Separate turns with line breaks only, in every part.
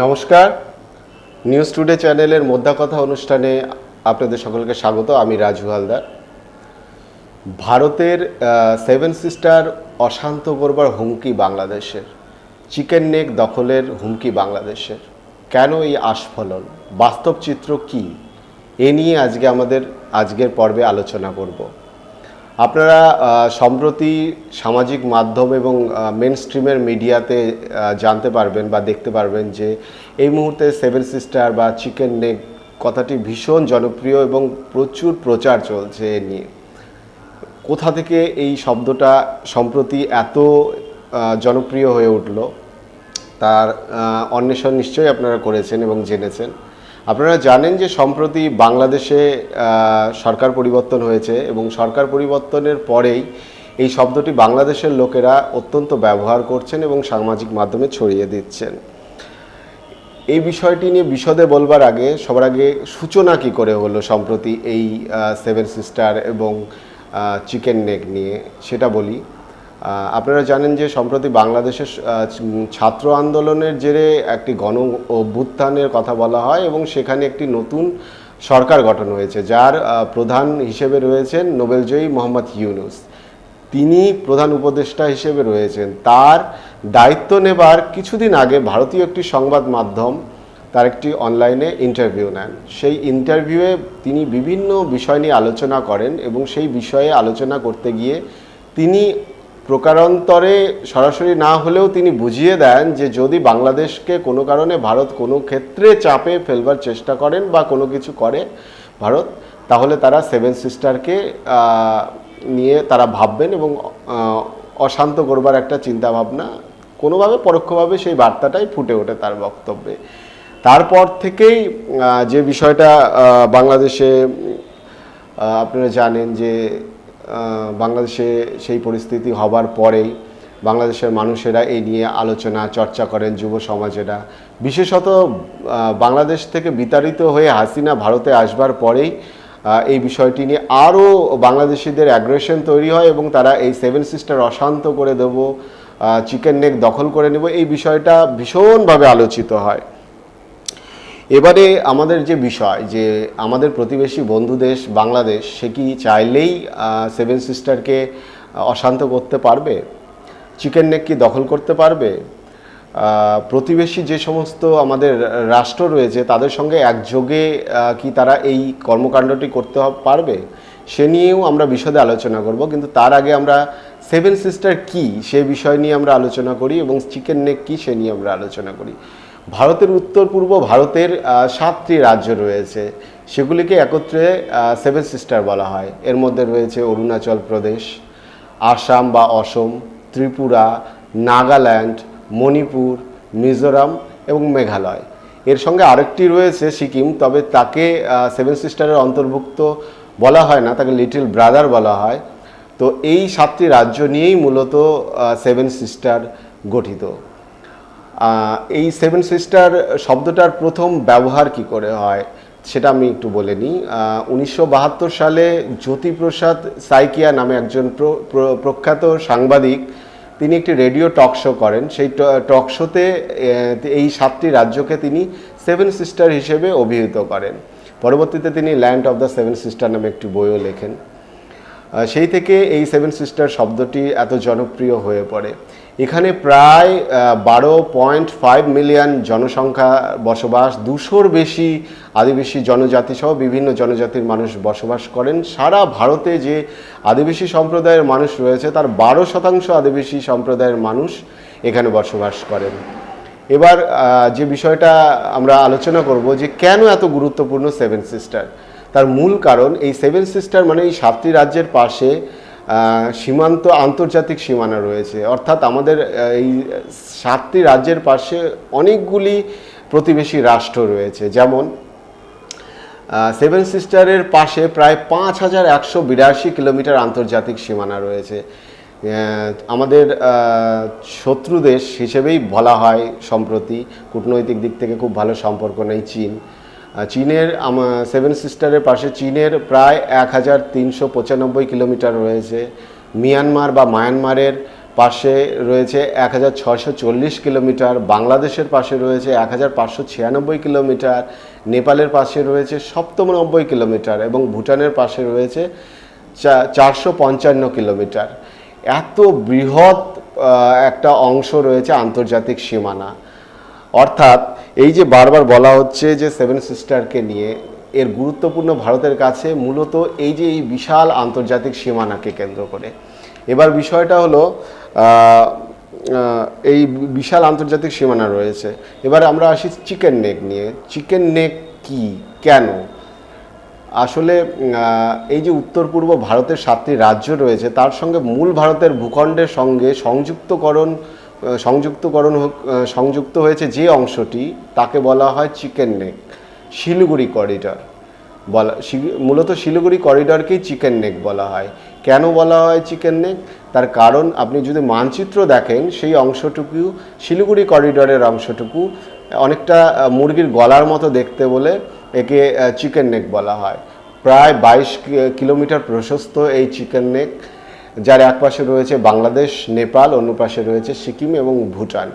নমস্কার। News today চ্যানেলের মোদ্দা কথা অনুষ্ঠানে আপনাদের সকলকে স্বাগত, আমি রাজু হালদার। ভারতের সেভেন সিস্টার অশান্ত করবার হুমকি বাংলাদেশের চিকেন নেক দখলের হুমকি বাংলাদেশের। কেন এই আস্ফলন? বাস্তব চিত্র কী? এ নিয়ে আজকে আমাদের, আজকের পর্বে আলোচনা করব। আপনারা সম্প্রতি সামাজিক মাধ্যম এবং মেন স্ট্রিমের মিডিয়াতে জানতে পারবেন বা দেখতে পারবেন যে এই মুহূর্তে সেভেন সিস্টার বা চিকেন নেক কথাটি ভীষণ জনপ্রিয় এবং প্রচুর প্রচার চলছে নিয়ে। কোথা থেকে এই শব্দটা সম্প্রতি এত জনপ্রিয় হয়ে উঠল, তার অন্বেষণ নিশ্চয়ই আপনারা করেছেন এবং জেনেছেন। আপনারা জানেন যে সম্প্রতি বাংলাদেশে সরকার পরিবর্তন হয়েছে এবং সরকার পরিবর্তনের পরেই এই শব্দটি বাংলাদেশের লোকেরা অত্যন্ত ব্যবহার করছেন এবং সামাজিক মাধ্যমে ছড়িয়ে দিচ্ছেন। এই বিষয়টি নিয়ে বিশদে বলবার আগে, সবার আগে সূচনা কি করে হলো সম্প্রতি এই সেভেন সিস্টার এবং চিকেন নেক নিয়ে, সেটা বলি। আপনারা জানেন যে সম্প্রতি বাংলাদেশের ছাত্র আন্দোলনের জেরে একটি গণ অভ্যুত্থানের কথা বলা হয় এবং সেখানে একটি নতুন সরকার গঠন হয়েছে, যার প্রধান হিসেবে রয়েছেন নোবেলজয়ী মোহাম্মদ ইউনুস। তিনি প্রধান উপদেষ্টা হিসেবে রয়েছেন। তার দায়িত্ব নেবার কিছুদিন আগে ভারতীয় একটি সংবাদ মাধ্যম, তার একটি অনলাইনে ইন্টারভিউ নেন। সেই ইন্টারভিউয়ে তিনি বিভিন্ন বিষয় নিয়ে আলোচনা করেন এবং সেই বিষয়ে আলোচনা করতে গিয়ে তিনি প্রকারান্তরে সরাসরি না হলেও তিনি বুঝিয়ে দেন যে যদি বাংলাদেশকে কোনো কারণে ভারত কোনো ক্ষেত্রে চাপে ফেলবার চেষ্টা করেন বা কোনো কিছু করে ভারত, তাহলে তারা সেভেন সিস্টারকে নিয়ে তারা ভাববেন এবং অশান্ত করবার একটা চিন্তা ভাবনা কোনোভাবে পরোক্ষভাবে সেই বার্তাটাই ফুটে ওঠে তার বক্তব্যে। তারপর থেকেই যে বিষয়টা বাংলাদেশে আপনারা জানেন যে বাংলাদেশে সেই পরিস্থিতি হবার পরেই বাংলাদেশের মানুষেরা এই নিয়ে আলোচনা, চর্চা করেন, যুব সমাজেরা বিশেষত বাংলাদেশ থেকে বিতাড়িত হয়ে হাসিনা ভারতে আসবার পরেই এই বিষয়টি নিয়ে আরও বাংলাদেশিদের অ্যাগ্রেশন তৈরি হয় এবং তারা এই সেভেন সিস্টার অশান্ত করে দেব চিকেন নেক দখল করে নেব। এই বিষয়টা ভীষণভাবে আলোচিত হয়। এবারে আমাদের যে বিষয় যে আমাদের প্রতিবেশী বন্ধু দেশ বাংলাদেশ, সে কি চাইলেই সেভেন সিস্টারকে অশান্ত করতে পারবে? চিকেন নেক কি দখল করতে পারবে? প্রতিবেশী যে সমস্ত আমাদের রাষ্ট্র রয়েছে, তাদের সঙ্গে একযোগে কি তারা এই কর্মকাণ্ডটি করতে পারবে? সে নিয়েও আমরা বিশদে আলোচনা করব, কিন্তু তার আগে আমরা সেভেন সিস্টার কি, সে বিষয় নিয়ে আমরা আলোচনা করি এবং চিকেন নেক কি, সে নিয়ে আমরা আলোচনা করি। ভারতের উত্তর পূর্ব ভারতের সাতটি রাজ্য রয়েছে। সেগুলিকে একত্রে সেভেন সিস্টার বলা হয়। এর মধ্যে রয়েছে অরুণাচল প্রদেশ, আসাম বা অসম, ত্রিপুরা, নাগাল্যান্ড, মণিপুর, মিজোরাম এবং মেঘালয়। এর সঙ্গে আরেকটি রয়েছে সিকিম, তবে তাকে সেভেন সিস্টারের অন্তর্ভুক্ত বলা হয় না, তাকে লিটল ব্রাদার বলা হয়। তো এই সাতটি রাজ্য নিয়েই মূলত সেভেন সিস্টার গঠিত। এই সেভেন সিস্টার শব্দটার প্রথম ব্যবহার কি করে হয় সেটা আমি একটু বলে নিই। উনিশশো বাহাত্তর সালে জ্যোতিপ্রসাদ সাইকিয়া নামে একজন প্র- প্র- প্রখ্যাত সাংবাদিক, তিনি একটি রেডিও টক শো করেন। সেই টক শোতে এই সাতটি রাজ্যকে তিনি সেভেন সিস্টার হিসেবে অভিহিত করেন। পরবর্তীতে তিনি land of the seven sister নামে একটি বইও লেখেন। সেই থেকে এই সেভেন সিস্টার শব্দটি এত জনপ্রিয় হয়ে পড়ে। এখানে প্রায় বারো পয়েন্ট ফাইভ মিলিয়ন জনসংখ্যা বসবাস, দুশোর বেশি আদিবাসী জনজাতি সহ বিভিন্ন জনজাতির মানুষ বসবাস করেন। সারা ভারতে যে আদিবাসী সম্প্রদায়ের মানুষ রয়েছে, তার বারো শতাংশ আদিবাসী সম্প্রদায়ের মানুষ এখানে বসবাস করেন। এবার যে বিষয়টা আমরা আলোচনা করব যে কেন এত গুরুত্বপূর্ণ সেভেন সিস্টার? তার মূল কারণ, এই সেভেন সিস্টার মানে এই সাতটি রাজ্যের পাশে সীমান্ত আন্তর্জাতিক সীমানা রয়েছে। অর্থাৎ আমাদের এই সাতটি রাজ্যের পাশে অনেকগুলি প্রতিবেশী রাষ্ট্র রয়েছে। যেমন সেভেন সিস্টারের পাশে প্রায় পাঁচ হাজার একশো বিরাশি কিলোমিটার আন্তর্জাতিক সীমানা রয়েছে। আমাদের শত্রু দেশ হিসেবেই বলা হয় সম্প্রতি। কূটনৈতিক দিক থেকে খুব ভালো সম্পর্ক নেই চীন। চীনের সেভেন সিস্টারের পাশে চীনের প্রায় এক হাজার তিনশো পঁচানব্বই কিলোমিটার রয়েছে। মিয়ানমার বা মায়ানমারের পাশে রয়েছে এক হাজার ছশো চল্লিশ কিলোমিটার। বাংলাদেশের পাশে রয়েছে এক হাজার পাঁচশো ছিয়ানব্বই কিলোমিটার। নেপালের পাশে রয়েছে সপ্তমনব্বই কিলোমিটার এবং ভুটানের পাশে রয়েছে চারশো পঞ্চান্ন কিলোমিটার। এত বৃহৎ একটা অংশ রয়েছে আন্তর্জাতিক সীমানা। অর্থাৎ এই যে বারবার বলা হচ্ছে যে সেভেন সিস্টারকে নিয়ে, এর গুরুত্বপূর্ণ ভারতের কাছে মূলত এই যে এই বিশাল আন্তর্জাতিক সীমানাকে কেন্দ্র করে। এবার বিষয়টা হলো এই বিশাল আন্তর্জাতিক সীমানা রয়েছে। এবার আমরা আসি চিকেন নেক নিয়ে। চিকেন নেক কি? কেন? আসলে এই যে উত্তর পূর্ব ভারতের সাতটি রাজ্য রয়েছে, তার সঙ্গে মূল ভারতের ভূখণ্ডের সঙ্গে সংযুক্তকরণ সংযুক্তকরণ সংযুক্ত হয়েছে যে অংশটি, তাকে বলা হয় চিকেন নেক, শিলিগুড়ি করিডর। বলা মূলত শিলিগুড়ি করিডরকেই চিকেন নেক বলা হয়। কেন বলা হয় চিকেন নেক? তার কারণ, আপনি যদি মানচিত্র দেখেন, সেই অংশটুকু শিলিগুড়ি করিডরের অংশটুকু অনেকটা মুরগির গলার মতো দেখতে বলে একে চিকেন নেক বলা হয়। প্রায় বাইশ কিলোমিটার প্রশস্ত এই চিকেন নেক। যার এক পাশে রয়েছে বাংলাদেশ, নেপাল, অন্য পাশে রয়েছে সিকিম এবং ভুটান।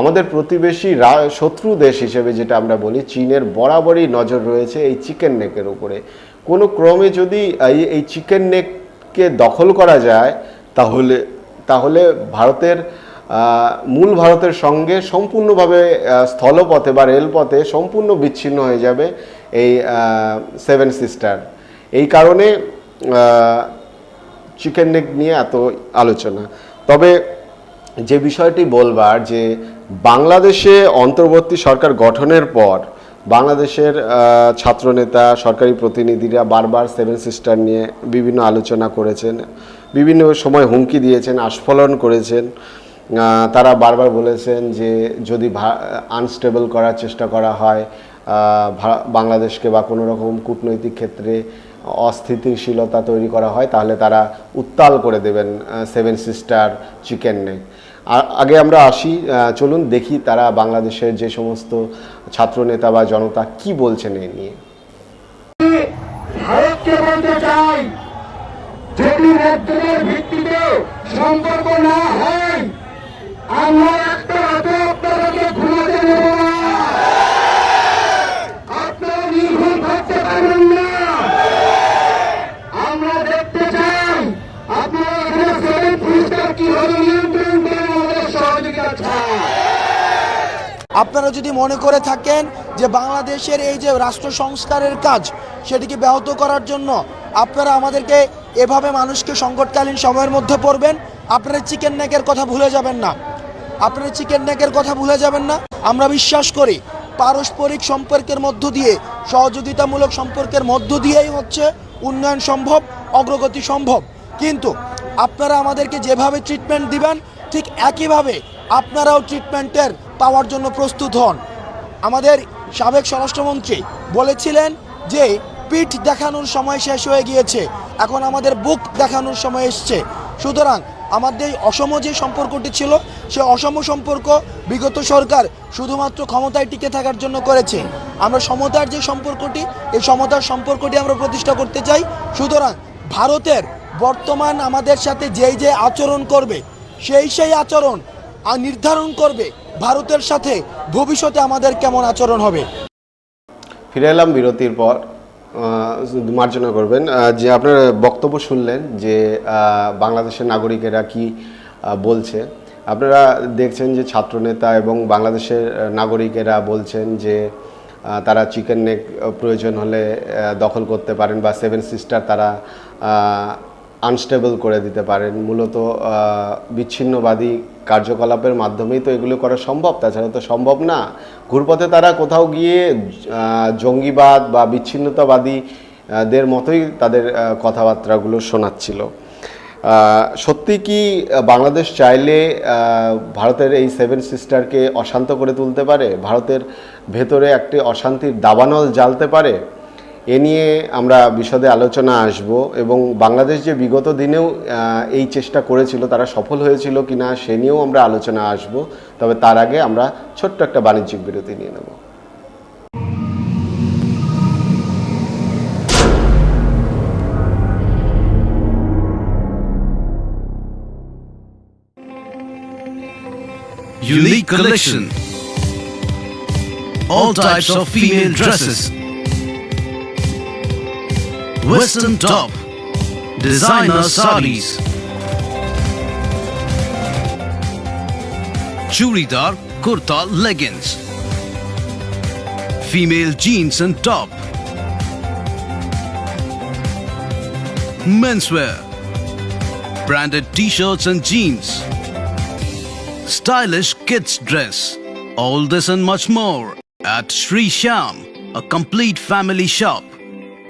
আমাদের প্রতিবেশী শত্রু দেশ হিসেবে যেটা আমরা বলি, চীনের বরাবরই নজর রয়েছে এই চিকেন নেকের উপরে। কোনো ক্রমে যদি এই চিকেন নেককে দখল করা যায়, তাহলে তাহলে ভারতের মূল ভারতের সঙ্গে সম্পূর্ণভাবে স্থলপথে বা রেলপথে সম্পূর্ণ বিচ্ছিন্ন হয়ে যাবে এই সেভেন সিস্টার। এই কারণে চিকেন নেক নিয়ে এত আলোচনা। তবে যে বিষয়টি বলবার যে বাংলাদেশে অন্তর্বর্তী সরকার গঠনের পর বাংলাদেশের ছাত্রনেতা, সরকারি প্রতিনিধিরা বারবার সেভেন সিস্টার নিয়ে বিভিন্ন আলোচনা করেছেন, বিভিন্ন সময় হুমকি দিয়েছেন, আস্ফলন করেছেন। তারা বারবার বলেছেন যে যদি আনস্টেবল করার চেষ্টা করা হয় বাংলাদেশকে বা কোনো রকম কূটনৈতিক ক্ষেত্রে অস্থিতিশীলতা তৈরি করা হয়, তাহলে তারা উত্তাল করে দেবেন সেভেন সিস্টার চিকেন নেক আগে আমরা আসি চলুন দেখি তারা বাংলাদেশের যে সমস্ত ছাত্রনেতা বা জনতা কি বলছেন এই নিয়ে।
সম্পর্ক না হয়, আমরা একটা রাতে ঘুমাতে দেব। আপনারা
যদি মনে করে থাকেন যে বাংলাদেশের এই যে রাষ্ট্র সংস্কারের কাজ সেটিকে ব্যাহত করার জন্য আপনারা আমাদেরকে এভাবে মানুষকে সংকটকালীন সময়ের মধ্যে পড়বেন, আপনারা চিকেন নেকের কথা ভুলে যাবেন না। আপনারা চিকেন নেকের কথা ভুলে যাবেন না। আমরা বিশ্বাস করি, পারস্পরিক সম্পর্কের মধ্য দিয়ে, সহযোগিতামূলক সম্পর্কের মধ্য দিয়েই হচ্ছে উন্নয়ন সম্ভব, অগ্রগতি সম্ভব। কিন্তু আপনারা আমাদেরকে যেভাবে ট্রিটমেন্ট দিবেন, ঠিক একইভাবে আপনারাও ট্রিটমেন্টের পাওয়ার জন্য প্রস্তুত হন। আমাদের সাবেক স্বরাষ্ট্রমন্ত্রী বলেছিলেন যে, পিঠ দেখানোর সময় শেষ হয়ে গিয়েছে। এখন আমাদের বুক দেখানোর সময় এসছে। সুতরাং আমাদের অসম যে সম্পর্কটি ছিল, সে অসম সম্পর্ক বিগত সরকার শুধুমাত্র ক্ষমতায় টিকে থাকার জন্য করেছে। আমরা সমতার যে সম্পর্কটি, এই সমতার সম্পর্কটি আমরা প্রতিষ্ঠা করতে চাই। সুতরাং ভারতের বর্তমান আমাদের সাথে যেই যে আচরণ করবে, সেই সেই আচরণ নির্ধারণ করবে। ভারতের সাথে ভবিষ্যতে আমাদের কেমন আচরণ হবে?
ফিরে এলাম বিরতির পর মার্জনা করবেন। যে আপনার বক্তব্য শুনলেন যে বাংলাদেশের নাগরিকেরা কি বলছে। আপনারা দেখছেন যে ছাত্রনেতা এবং বাংলাদেশের নাগরিকেরা বলছেন যে তারা চিকেন নেক প্রয়োজন হলে দখল করতে পারেন বা সেভেন সিস্টার তারা আনস্টেবল করে দিতে পারেন। মূলত বিচ্ছিন্নবাদী কার্যকলাপের মাধ্যমেই তো এগুলো করা সম্ভব। তাছাড়া তো সম্ভব না। ঘুরপথে তারা কোথাও গিয়ে জঙ্গিবাদ বা বিচ্ছিন্নতাবাদী দের মতোই তাদের কথাবার্তাগুলো শোনাচ্ছিল। সত্যি কি বাংলাদেশ চাইলে ভারতের এই সেভেন সিস্টারকে অশান্ত করে তুলতে পারে? ভারতের ভেতরে একটি অশান্তির দাবানল জ্বালতে পারে? এ নিয়ে আমরা বিশদে আলোচনা আসব এবং বাংলাদেশ যে বিগত দিনেও এই চেষ্টা করেছিল, তারা সফল হয়েছিল কিনা সে নিয়েও আমরা আলোচনা আসব তবে তার আগে আমরা ছোট্ট একটা বাণিজ্যিক বিরতি নিয়ে নেব
unique collection. All types of female dresses. Western top. Designer sarees. Churidar kurta leggings. Female jeans and top. Menswear. Branded t-shirts and jeans. Stylish kids dress. All this and much more at Sri Sham, a complete family shop.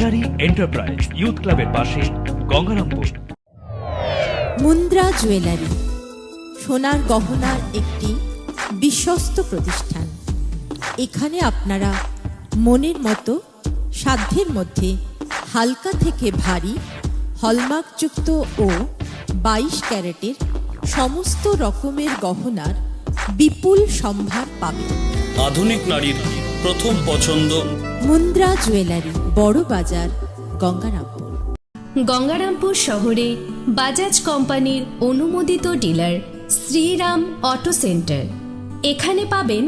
Bazari enterprise youth ক্লাবের পাশে Gangarampur.
Mundra jewellery সোনার গহনার একটি বিশ্বস্ত প্রতিষ্ঠান। এখানে আপনারা মনের মতো সাধ্যের মধ্যে হালকা থেকে ভারী হলমার্কযুক্ত ও বাইশ ক্যারেটের সমস্ত রকমের গহনার বিপুল সম্ভার পাবেন।
আধুনিক নারীর প্রথম পছন্দ
মুন্দ্রা জুয়েলারি বড় বাজার গঙ্গারামপুর।
গঙ্গারামপুর শহরে বাজাজ কোম্পানির অনুমোদিত ডিলার শ্রীরাম অটো সেন্টার। এখানে পাবেন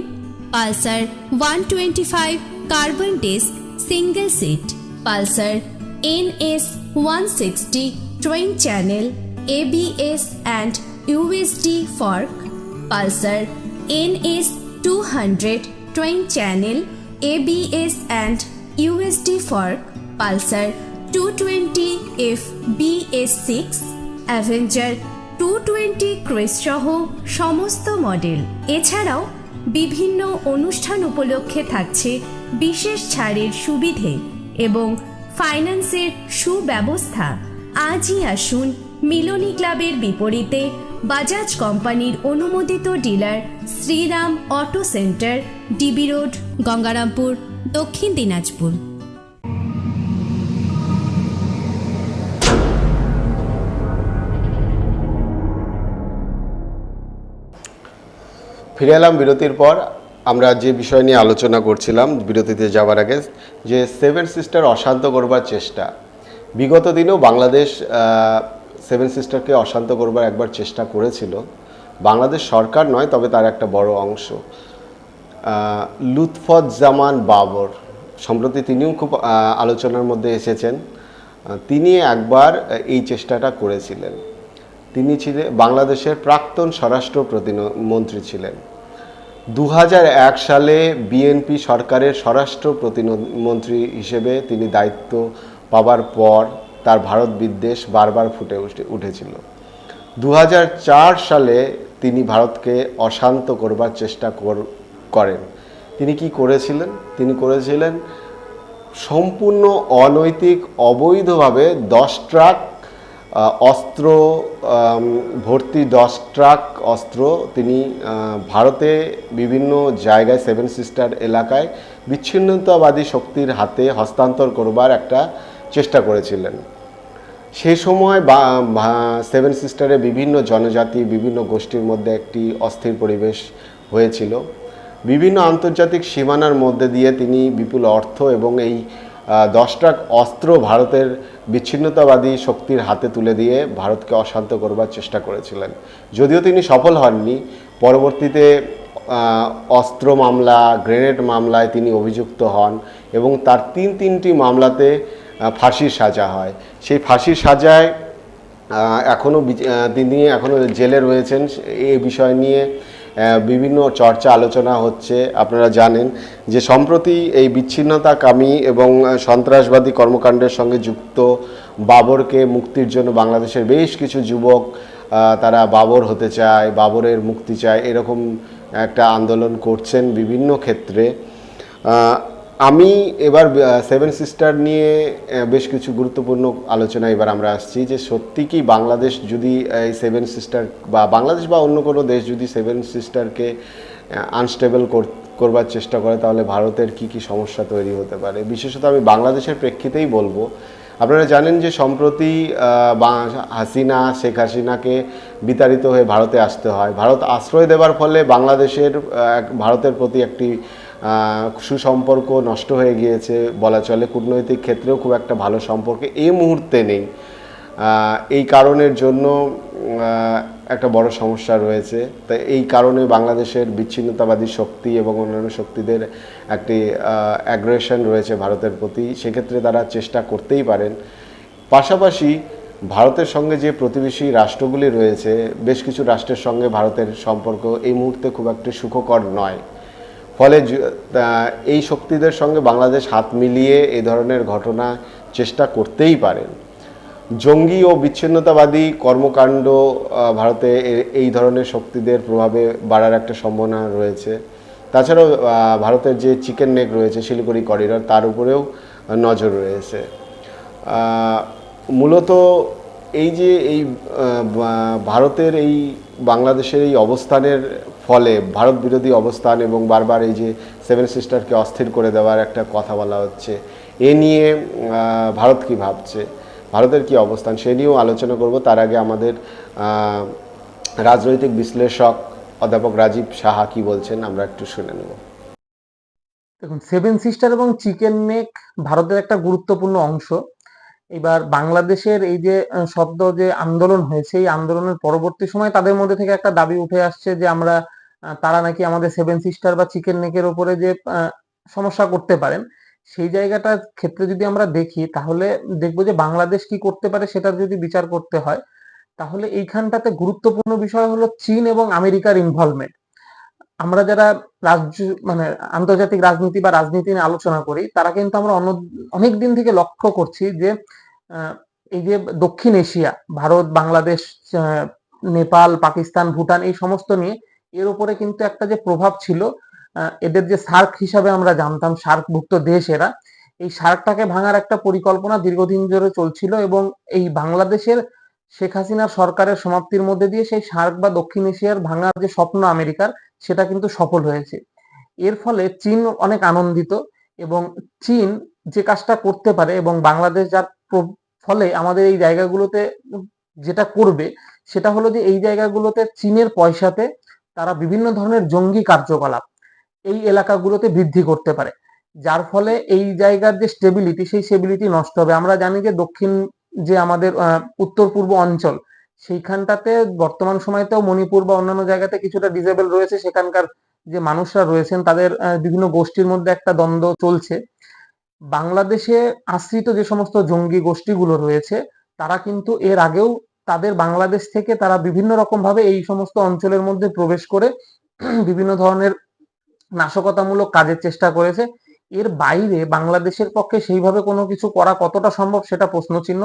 Pulsar one twenty five carbon disc single seat, Pulsar N S one sixty twin channel ABS and USD fork, Pulsar N S two hundred twin channel ABS and USD fork Pulsar two twenty F BS six Avenger two twenty cruise সহ সমস্ত model এছাড়াও বিভিন্ন অনুষ্ঠান উপলক্ষে থাকছে বিশেষ ছাড়ের সুবিধে এবং ফাইন্যান্সের সুব্যবস্থা। আজই আসুন মিলনী ক্লাবের বিপরীতে বাজাজ কোম্পানির অনুমোদিত dealer Shriram auto center, DB road, Gangarampur. Dakshin Dinajpur.
ফিরে এলাম বিরতির পর। আমরা যে বিষয় নিয়ে আলোচনা করছিলাম বিরতিতে যাওয়ার আগে, যে সেভেন সিস্টার অশান্ত করবার চেষ্টা। বিগত দিনেও বাংলাদেশ সেভেন সিস্টারকে অশান্ত করবার একবার চেষ্টা করেছিল। বাংলাদেশ সরকার নয়, তবে তার একটা বড় অংশ। আহ, লুৎফত জামান বাবর। সম্প্রতি তিনিও খুব আলোচনার মধ্যে এসেছেন। তিনি একবার এই চেষ্টাটা করেছিলেন। তিনি ছিলেন বাংলাদেশের প্রাক্তন স্বরাষ্ট্র প্রতিমন্ত্রী ছিলেন। দু হাজার এক সালে বিএনপি সরকারের স্বরাষ্ট্র প্রতিমন্ত্রী হিসেবে তিনি দায়িত্ব পাবার পর তার ভারত বিদ্বেষ বারবার ফুটে উঠে- উঠেছিল। দু হাজার চার সালে তিনি ভারতকে অশান্ত করবার চেষ্টা করেন। তিনি কি করেছিলেন? তিনি করেছিলেন সম্পূর্ণ অনৈতিক, অবৈধভাবে দশ ট্রাক অস্ত্র ভর্তি দশ ট্রাক অস্ত্র তিনি ভারতে বিভিন্ন জায়গায় সেভেন সিস্টার এলাকায় বিচ্ছিন্নতাবাদী শক্তির হাতে হস্তান্তর করবার একটা চেষ্টা করেছিলেন। সে সময় বা, সেভেন সিস্টারে বিভিন্ন জনজাতি, বিভিন্ন গোষ্ঠীর মধ্যে একটি অস্থির পরিবেশ হয়েছিল। বিভিন্ন আন্তর্জাতিক সীমানার মধ্যে দিয়ে তিনি বিপুল অর্থ এবং এই আহ, দশ ট্রাক অস্ত্র ভারতের বিচ্ছিন্নতাবাদী শক্তির হাতে তুলে দিয়ে ভারতকে অশান্ত করবার চেষ্টা করেছিলেন। যদিও তিনি সফল হননি পরবর্তীতে অস্ত্র মামলা গ্রেনেড মামলায় তিনি অভিযুক্ত হন এবং তার তিন তিনটি মামলাতে ফাঁসির সাজা হয়। সেই ফাঁসির সাজায় এখনও তিনি এখনও জেলে রয়েছেন এ বিষয় নিয়ে বিভিন্ন চর্চা আলোচনা হচ্ছে, আপনারা জানেন যে সম্প্রতি এই বিচ্ছিন্নতাকামী এবং সন্ত্রাসবাদী কর্মকাণ্ডের সঙ্গে যুক্ত বাবরকে মুক্তির জন্য বাংলাদেশের বেশ কিছু যুবক তারা বাবর হতে চায়, বাবরের মুক্তি চায়, এরকম একটা আন্দোলন করছেন বিভিন্ন ক্ষেত্রে। আমি এবার সেভেন সিস্টার নিয়ে বেশ কিছু গুরুত্বপূর্ণ আলোচনা এবার আমরা আসছি যে সত্যি কি বাংলাদেশ যদি এই সেভেন সিস্টার বা বাংলাদেশ বা অন্য কোনো দেশ যদি সেভেন সিস্টারকে আনস্টেবল করবার চেষ্টা করে, তাহলে ভারতের কি কি সমস্যা তৈরি হতে পারে? বিশেষত আমি বাংলাদেশের প্রেক্ষিতেই বলব। আপনারা জানেন যে সম্প্রতি হাসিনা, শেখ হাসিনাকে বিতাড়িত হয়ে ভারতে আসতে হয়। ভারত আশ্রয় দেওয়ার ফলে বাংলাদেশের ভারতের প্রতি একটি সুসম্পর্ক নষ্ট হয়ে গিয়েছে, বলা চলে, কূটনৈতিক ক্ষেত্রেও খুব একটা ভালো সম্পর্ক এই মুহূর্তে নেই। এই কারণের জন্য একটা বড় সমস্যা রয়েছে। তাই এই কারণে বাংলাদেশের বিচ্ছিন্নতাবাদী শক্তি এবং অন্যান্য শক্তিদের একটি অ্যাগ্রেশন রয়েছে ভারতের প্রতি। সেক্ষেত্রে তারা চেষ্টা করতেই পারেন। পাশাপাশি ভারতের সঙ্গে যে প্রতিবেশী রাষ্ট্রগুলি রয়েছে, বেশ কিছু রাষ্ট্রের সঙ্গে ভারতের সম্পর্ক এই মুহূর্তে খুব একটা সুখকর নয়। ফলে এই শক্তিদের সঙ্গে বাংলাদেশ হাত মিলিয়ে এই ধরনের ঘটনা চেষ্টা করতেই পারেন। জঙ্গি ও বিচ্ছিন্নতাবাদী কর্মকাণ্ড ভারতে এই ধরনের শক্তিদের প্রভাবে বাড়ার একটা সম্ভাবনা রয়েছে। তাছাড়াও ভারতের যে চিকেন নেক রয়েছে, শিলিগুড়ি করিডর, তার উপরেও নজর রয়েছে। মূলত এই যে এই ভারতের এই, বাংলাদেশের এই অবস্থানের ফলে ভারত বিরোধী অবস্থান এবং বারবার এই যে সেভেন সিস্টারকে অস্থির করে দেওয়ার একটা কথা বলা হচ্ছে, এ নিয়ে ভারত কি ভাবছে? ভারতের কি অবস্থান? সে নিয়েও আলোচনা করব। তার আগে আমাদের রাজনৈতিক বিশ্লেষক অধ্যাপক রাজীব সাহা কি বলছেন আমরা একটু শুনে নেব।
দেখুন সেভেন সিস্টার এবং চিকেন নেক ভারতের একটা গুরুত্বপূর্ণ অংশ। এবার বাংলাদেশের এই যে শব্দ যে আন্দোলন হয়েছে, এই আন্দোলনের পরবর্তী সময় তাদের মধ্যে থেকে একটা দাবি উঠে আসছে যে আমরা তারা নাকি আমাদের সেভেন সিস্টার বা চিকেন নেকের ওপরে যে সমস্যা করতে পারেন, সেই জায়গাটার ক্ষেত্রে যদি আমরা দেখি, তাহলে দেখব যে বাংলাদেশ কি করতে পারে সেটা যদি বিচার করতে হয়, তাহলে এইখানটাতে গুরুত্বপূর্ণ বিষয় হলো চীন এবং আমেরিকার ইনভলভমেন্ট আমরা যারা রাজ্য মানে আন্তর্জাতিক রাজনীতি বা রাজনীতি নিয়ে আলোচনা করি, তারা কিন্তু আমরা অনেক দিন থেকে লক্ষ্য করছি যে এই যে দক্ষিণ এশিয়া, ভারত, বাংলাদেশ নেপাল, পাকিস্তান, ভুটান, এই সমস্ত নিয়ে, এর উপরে কিন্তু একটা যে প্রভাব ছিল এদের যে সার্ক হিসাবে আমরা জানতাম, সার্কভুক্ত দেশ এরা, এই সার্কটাকে ভাঙার একটা পরিকল্পনা দীর্ঘদিন ধরে চলছিল এবং এই বাংলাদেশের শেখ হাসিনার সরকারের সমাপ্তির মধ্যে দিয়ে সেই সার্ক বা দক্ষিণ এশিয়ার ভাঙার যে স্বপ্ন আমেরিকার সেটা কিন্তু সফল হয়েছে। এর ফলে চীন অনেক আনন্দিত এবং চীন যে কাজটা করতে পারে এবং বাংলাদেশ যার ফলে আমাদের এই জায়গাগুলোতে যেটা করবে সেটা হলো যে এই জায়গাগুলোতে চীনের পয়সাতে তারা বিভিন্ন ধরনের জঙ্গি কার্যকলাপ এই এলাকাগুলোতে বৃদ্ধি করতে পারে। যার ফলে এই জায়গার যে স্টেবিলিটি সেই স্টেবিলিটি নষ্ট হবে। আমরা জানি যে দক্ষিণ যে আমাদের উত্তর পূর্ব অঞ্চল সেইখানটাতে বর্তমান সময়তেও মণিপুর বা অন্যান্য জায়গাতে কিছুটা ডিজেবল রয়েছে। সেখানকার যে মানুষরা রয়েছেন, তাদের বিভিন্ন গোষ্ঠীর মধ্যে একটা দ্বন্দ্ব চলছে। বাংলাদেশে আশ্রিত যে সমস্ত জঙ্গি গোষ্ঠীগুলো রয়েছে, তারা কিন্তু এর আগেও তাদের বাংলাদেশ থেকে তারা বিভিন্ন রকম ভাবে এই সমস্ত অঞ্চলের মধ্যে প্রবেশ করে বিভিন্ন ধরনের নাশকতামূলক কাজের চেষ্টা করেছে। এর বাইরে বাংলাদেশের পক্ষে সেইভাবে কোনো কিছু করা কতটা সম্ভব সেটা প্রশ্ন চিহ্ন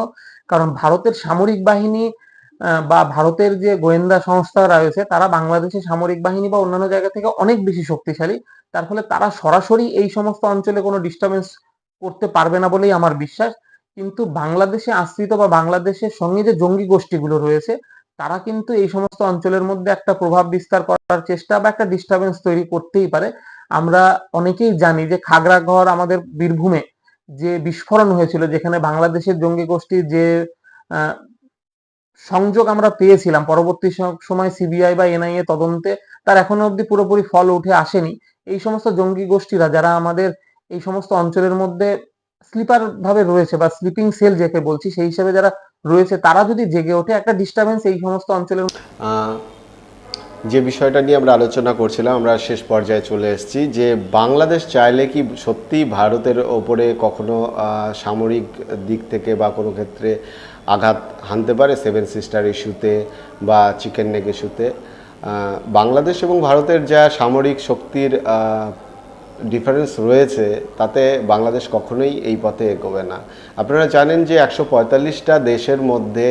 কারণ ভারতের সামরিক বাহিনী বা ভারতের যে গোয়েন্দা সংস্থা রয়েছে, তারা বাংলাদেশের সামরিক বাহিনী বা অন্যান্য জায়গা থেকে অনেক বেশি শক্তিশালী। তার ফলে তারা সরাসরি এই সমস্ত অঞ্চলে কোনো ডিস্টারবেন্স করতে পারবে না বলেই আমার বিশ্বাস। কিন্তু বাংলাদেশে আশ্রিত বা বাংলাদেশের সঙ্গে যে জঙ্গি গোষ্ঠীগুলো রয়েছে, তারা কিন্তু এই সমস্ত অঞ্চলের মধ্যে একটা প্রভাব বিস্তার করার চেষ্টা বা একটা ডিস্টারবেন্স তৈরি করতেই পারে। আমরা অনেকেই জানি যে খাগড়াঘর আমাদের বীরভূমে যে বিস্ফোরণ হয়েছিল, যেখানে বাংলাদেশের জঙ্গি গোষ্ঠীর যে সংযোগ আমরা পেয়েছিলাম। পরবর্তী সময় সিবিআই বা এনআইএ তদন্তে তার এখনও অবধি পুরোপুরি ফল উঠে আসেনি। এই সমস্ত জঙ্গি গোষ্ঠীরা যারা আমাদের এই সমস্ত অঞ্চলের মধ্যে স্লিপার ভাবে রয়েছে বা স্লিপিং সেল যাকে বলছি, সেই হিসেবে যারা রয়েছে, তারা যদি জেগে ওঠে, একটা ডিস্টারবেন্স এই সমস্ত অঞ্চলের
যে বিষয়টা নিয়ে আমরা আলোচনা করছিলাম, আমরা শেষ পর্যায়ে চলে এসেছি যে বাংলাদেশ চাইলে কি সত্যি ভারতের ওপরে কখনো সামরিক দিক থেকে বা কোনো ক্ষেত্রে আঘাত হানতে পারে সেভেন সিস্টার ইস্যুতে বা চিকেন নেক ইস্যুতে। বাংলাদেশ এবং ভারতের যা সামরিক শক্তির ডিফারেন্স রয়েছে, তাতে বাংলাদেশ কখনোই এই পথে এগোবে না। আপনারা জানেন যে একশো পঁয়তাল্লিশটা দেশের মধ্যে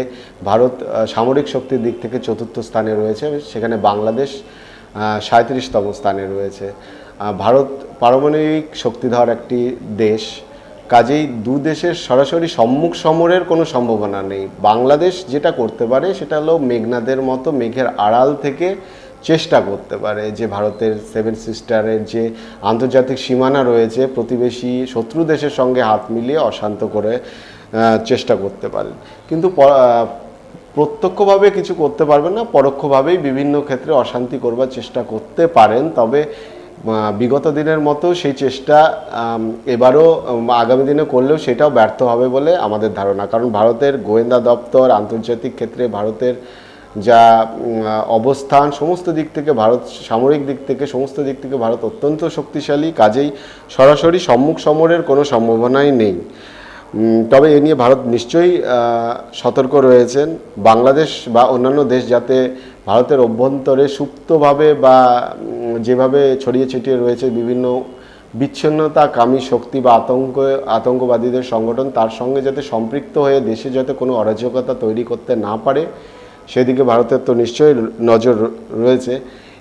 ভারত সামরিক শক্তির দিক থেকে চতুর্থ স্থানে রয়েছে, সেখানে বাংলাদেশ সাঁত্রিশতম স্থানে রয়েছে। ভারত পারমাণবিক শক্তিধর একটি দেশ কাজেই দু দেশের সরাসরি সম্মুখ সমরের কোনো সম্ভাবনা নেই। বাংলাদেশ যেটা করতে পারে, সেটা হলো মেঘনাদের মতো মেঘের আড়াল থেকে চেষ্টা করতে পারে, যে ভারতের সেভেন সিস্টারের যে আন্তর্জাতিক সীমানা রয়েছে, প্রতিবেশী শত্রু দেশের সঙ্গে হাত মিলিয়ে অশান্ত করে চেষ্টা করতে পারেন। কিন্তু প্রত্যক্ষভাবে কিছু করতে পারবেন না, পরোক্ষভাবেই বিভিন্ন ক্ষেত্রে অশান্তি করবার চেষ্টা করতে পারেন। তবে বিগত দিনের মতো সেই চেষ্টা এবারও আগামী দিনে করলেও সেটাও ব্যর্থ হবে বলে আমাদের ধারণা। কারণ ভারতের গোয়েন্দা দপ্তর, আন্তর্জাতিক ক্ষেত্রে ভারতের যা অবস্থান, সমস্ত দিক থেকে ভারত, সামরিক দিক থেকে সমস্ত দিক থেকে ভারত অত্যন্ত শক্তিশালী, কাজেই সরাসরি সম্মুখ সমরের কোনো সম্ভাবনাই নেই। তবে এ নিয়ে ভারত নিশ্চয়ই সতর্ক রয়েছেন। বাংলাদেশ বা অন্যান্য দেশ যাতে ভারতের অভ্যন্তরে সুপ্তভাবে বা যেভাবে ছড়িয়ে ছিটিয়ে রয়েছে বিভিন্ন বিচ্ছিন্নতা কামী শক্তি বা আতঙ্ক, আতঙ্কবাদীদের সংগঠন, তার সঙ্গে যাতে সম্পৃক্ত হয়ে দেশে যাতে কোনো অরাজকতা তৈরি করতে না পারে, সেদিকে ভারতের তো নিশ্চয়ই নজর রয়েছে।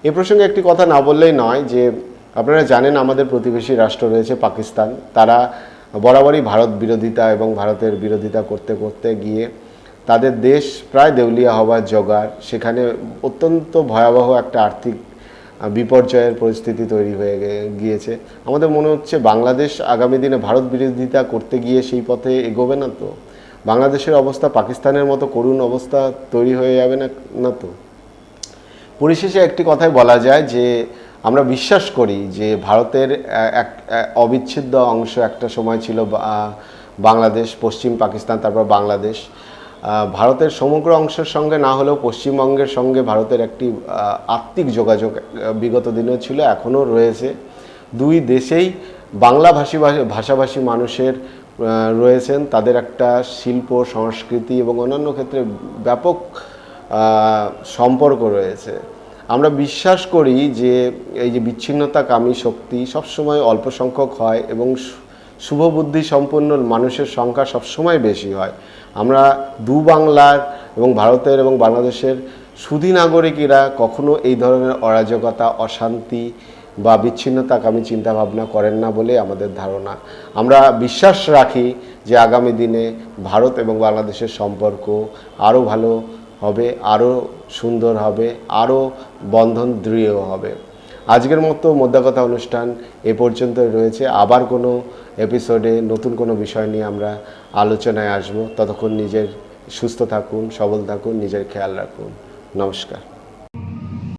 এ প্রসঙ্গে একটি কথা না বললেই নয় যে, আপনারা জানেন আমাদের প্রতিবেশী রাষ্ট্র রয়েছে পাকিস্তান। তারা বরাবরই ভারত বিরোধিতা এবং ভারতের বিরোধিতা করতে করতে গিয়ে তাদের দেশ প্রায় দেউলিয়া হওয়ার জোগাড়। সেখানে অত্যন্ত ভয়াবহ একটা আর্থিক বিপর্যয়ের পরিস্থিতি তৈরি হয়ে গিয়েছে। আমাদের মনে হচ্ছে বাংলাদেশ আগামী দিনে ভারত বিরোধিতা করতে গিয়ে সেই পথে এগোবে না তো? বাংলাদেশের অবস্থা পাকিস্তানের মতো করুণ অবস্থা তৈরি হয়ে যাবে না না তো? পরিশেষে একটি কথাই বলা যায় যে, আমরা বিশ্বাস করি যে ভারতের এক অবিচ্ছেদ্য অংশ একটা সময় ছিল বাংলাদেশ, পশ্চিম পাকিস্তান, তারপর বাংলাদেশ। ভারতের সমগ্র অংশের সঙ্গে না হলেও পশ্চিমবঙ্গের সঙ্গে ভারতের একটি আত্মিক যোগাযোগ বিগত দিনেও ছিল, এখনও রয়েছে। দুই দেশেই বাংলাভাষী ভাষী- ভাষাভাষী মানুষের রয়েছেন। তাদের একটা শিল্প, সংস্কৃতি এবং অন্যান্য ক্ষেত্রে ব্যাপক সম্পর্ক রয়েছে। আমরা বিশ্বাস করি যে এই যে বিচ্ছিন্নতা বিচ্ছিন্নতাকামী শক্তি সবসময় অল্প সংখ্যক হয় এবং শুভবুদ্ধি সম্পন্ন মানুষের সংখ্যা সবসময় বেশি হয়। আমরা দু বাংলার এবং ভারতের এবং বাংলাদেশের সুধী নাগরিকেরা কখনো এই ধরনের অরাজকতা, অশান্তি বা বিচ্ছিন্নতাকামী চিন্তাভাবনা করেন না বলে আমাদের ধারণা। আমরা বিশ্বাস রাখি যে আগামী দিনে ভারত এবং বাংলাদেশের সম্পর্ক আরও ভালো হবে, আরও সুন্দর হবে, আরও বন্ধন দৃঢ় হবে। আজকের মতো মোদ্দাকথা অনুষ্ঠান এ পর্যন্ত রয়েছে। আবার কোনো এপিসোডে নতুন কোনো বিষয় নিয়ে আমরা আলোচনায় আসব। ততক্ষণ নিজের সুস্থ থাকুন, সবল থাকুন, নিজের খেয়াল রাখুন। নমস্কার।